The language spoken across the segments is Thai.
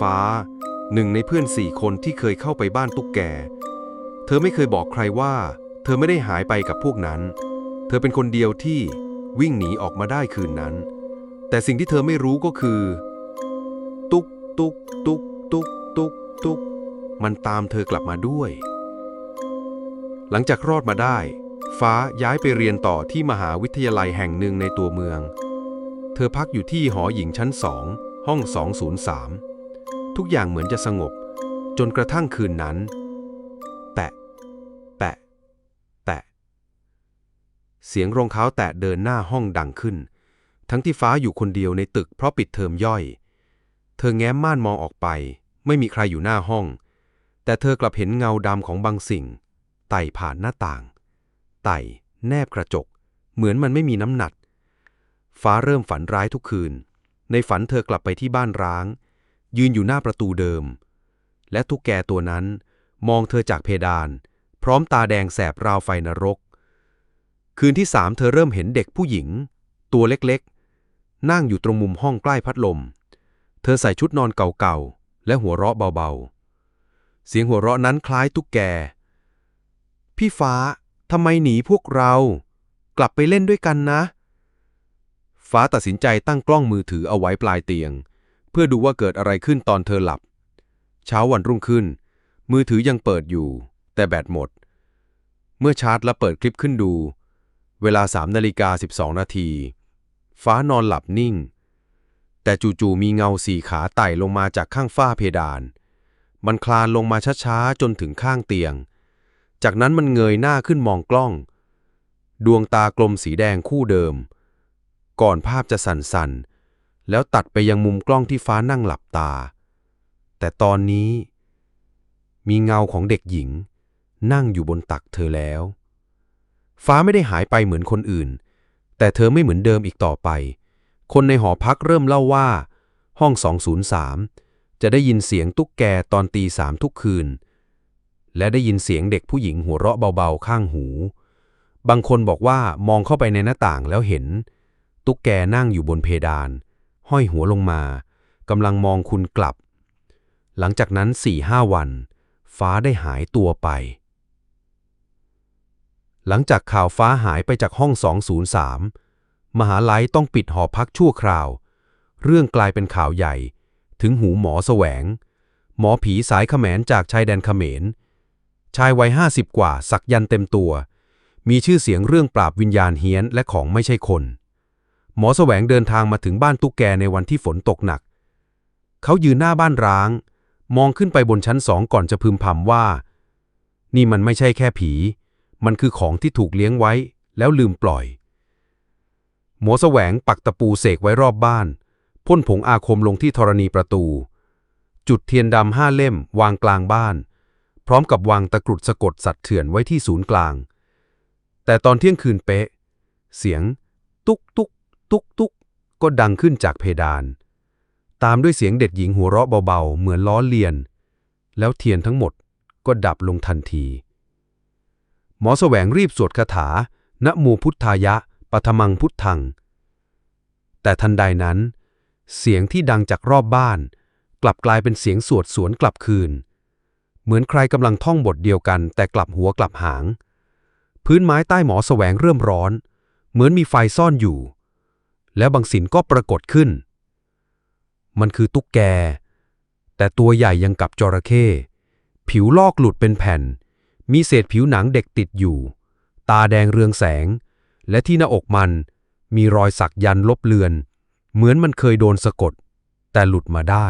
ฟ้า หนึ่งในเพื่อนสี่คนที่เคยเข้าไปบ้านตุ๊กแก เธอไม่เคยบอกใครว่า เธอไม่ได้หายไปกับพวกนั้น เธอเป็นคนเดียวที่วิ่งหนีออกมาได้คืนนั้น แต่สิ่งที่เธอไม่รู้ก็คือ ตุ๊กตุ๊กตุ๊กตุ๊กตุ๊กตุ๊กมันตามเธอกลับมาด้วย หลังจากรอดมาได้ ฟ้าย้ายไปเรียนต่อที่มหาวิทยาลัยแห่งหนึ่งในตัวเมือง เธอพักอยู่ที่หอหญิงชั้นสองห้อง 203 ทุกอย่างเหมือนจะสงบ จนกระทั่งคืนนั้น แตะ แตะ แตะ เสียงรองเท้าแตะเดินหน้าห้องดังขึ้น ทั้งที่ฟ้าอยู่คนเดียวในตึกเพราะปิดเทอมย่อย เธอแง้มม่านมองออกไป ไม่มีใครอยู่หน้าห้อง แต่เธอกลับเห็นเงาดำของบางสิ่ง ไต่ผ่านหน้าต่าง ไต่ แนบกระจก เหมือนมันไม่มีน้ำหนัก ฟ้าเริ่มฝันร้ายทุกคืน ในฝันเธอกลับไปที่บ้านร้าง ยืนอยู่หน้าประตูเดิม และทุกแกตัวนั้นมองเธอจากเพดาน พร้อมตาแดงแสบราวไฟนรก คืนที่สามเธอเริ่มเห็นเด็กผู้หญิง ตัวเล็กๆ นั่งอยู่ตรงมุมห้องใกล้พัดลม เธอใส่ชุดนอนเก่าๆ และหัวเราะเบาๆ เสียงหัวเราะนั้นคล้ายตุ๊กแก พี่ฟ้าทำไมหนีพวกเรา กลับไปเล่นด้วยกันนะ ฟ้าตัดสินใจตั้งกล้องมือถือเอาไว้ปลายเตียง เพื่อดูว่าเกิดอะไรขึ้นตอนเธอหลับ เช้าวันรุ่งขึ้น มือถือยังเปิดอยู่ แต่แบตหมด เมื่อชาร์จและเปิดคลิปขึ้นดู เวลา3นาฬิกา12 นาที ฟ้านอนหลับนิ่ง แต่จู่ๆมีเงาสีขาไต่ลงมาจากข้างฝ้าเพดาน มันคลานลงมาช้าๆจนถึงข้างเตียง จากนั้นมันเงยหน้าขึ้นมองกล้อง ดวงตากลมสีแดงคู่เดิม ก่อนภาพจะสั่นๆ แล้วตัดไปยังมุมกล้องที่ฟ้านั่งหลับตา แต่ตอนนี้ มีเงาของเด็กหญิง นั่งอยู่บนตักเธอแล้ว ฟ้าไม่ได้หายไปเหมือนคนอื่น แต่เธอไม่เหมือนเดิมอีกต่อไป คนในหอพักเริ่มเล่าว่า ห้อง 203 จะได้ยินเสียงตุ๊กแกตอนตีสามทุกคืน และได้ยินเสียงเด็กผู้หญิงหัวเราะเบาๆข้างหู บางคนบอกว่ามองเข้าไปในหน้าต่างแล้วเห็น ตุ๊กแกนั่งอยู่บนเพดาน ห้อยหัวลงมากำลังมองคุณกลับ หลังจากนั้นสี่ห้าวัน ฟ้าได้หายตัวไป หลังจากข่าวฟ้าหายไปจากห้อง 203 มหาลัยต้องปิดหอพักชั่วคราว เรื่องกลายเป็นข่าวใหญ่ ถึงหูหมอแสวง หมอผีสายเขมรจากชายแดนเขมร ชายวัยห้าสิบกว่าสักยันเต็มตัว มีชื่อเสียงเรื่องปราบวิญญาณเฮี้ยนและของไม่ใช่คน หมอแสวงเดินทางมาถึงบ้านตุ๊กแกในวันที่ฝนตกหนัก เขายืนหน้าบ้านร้าง มองขึ้นไปบนชั้นสองก่อนจะพึมพำว่า นี่มันไม่ใช่แค่ผี มันคือของที่ถูกเลี้ยงไว้ แล้วลืมปล่อย หมอแสวงปักตะปูเสกไว้รอบบ้าน พ่นผงอาคมลงที่ธรณีประตู จุดเทียนดำห้าเล่มวางกลางบ้าน พร้อมกับวางตะกรุดสะกดสัตว์เถื่อนไว้ที่ศูนย์กลาง แต่ตอนเที่ยงคืนเป๊ะ เสียง ตุ๊กตุ๊ก ตุกตุกก็ดังขึ้นจากเพดาน ตามด้วยเสียงเด็กหญิงหัวเราะเบาๆ เหมือนล้อเลียน แล้วเทียนทั้งหมดก็ดับลงทันที หมอแสวงรีบสวดคาถา นะโมพุทธายะปฐมังพุทธัง แต่ทันใดนั้น เสียงที่ดังจากรอบบ้าน กลับกลายเป็นเสียงสวดสวนกลับคืน เหมือนใครกำลังท่องบทเดียวกันแต่กลับหัวกลับหาง พื้นไม้ใต้หมอแสวงเริ่มร้อน เหมือนมีไฟซ่อนอยู่ แล้วบางสินก็ปรากฏขึ้น มันคือตุ๊กแก แต่ตัวใหญ่ยังกับจระเข้ ผิวลอกหลุดเป็นแผ่น มีเศษผิวหนังเด็กติดอยู่ ตาแดงเรืองแสง และที่หน้าอกมันมีรอยสักยันลบเลือน เหมือนมันเคยโดนสะกด แต่หลุดมาได้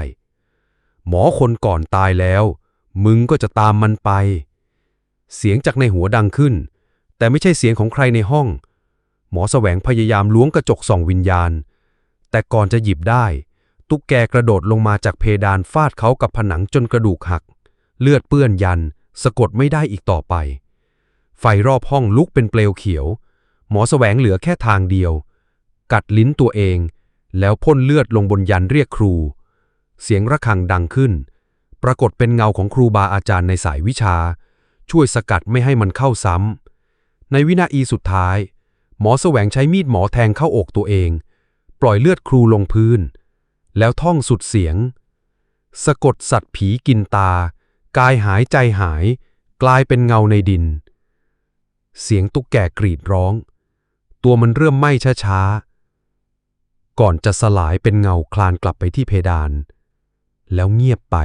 หมอคนก่อนตายแล้ว มึงก็จะตามมันไป เสียงจากในหัวดังขึ้น แต่ไม่ใช่เสียงของใครในห้อง หมอแสวงพยายามล้วงกระจกส่องวิญญาณ แต่ก่อนจะหยิบได้ ตุ๊กแกกระโดดลงมาจากเพดานฟาดเขากับผนังจนกระดูกหัก เลือดเปื้อนยัน สะกดไม่ได้อีกต่อไป ไฟรอบห้องลุกเป็นเปลวเขียว หมอแสวงเหลือแค่ทางเดียว กัดลิ้นตัวเอง แล้วพ่นเลือดลงบนยันเรียกครู เสียงระฆังดังขึ้น ปรากฏเป็นเงาของครูบาอาจารย์ในสายวิชา ช่วยสกัดไม่ให้มันเข้าซ้ำในวินาทีสุดท้าย หมอแสวงใช้มีดหมอแทงเข้าอกตัวเอง ปล่อยเลือดครูลงพื้น แล้วท่องสุดเสียง สะกดสัตว์ผีกินตา กายหายใจหาย กลายเป็นเงาในดิน เสียงตุ๊กแกกรีดร้อง ตัวมันเริ่มไหม้ช้าๆ ก่อนจะสลายเป็นเงาคลานกลับไปที่เพดาน แล้วเงียบไป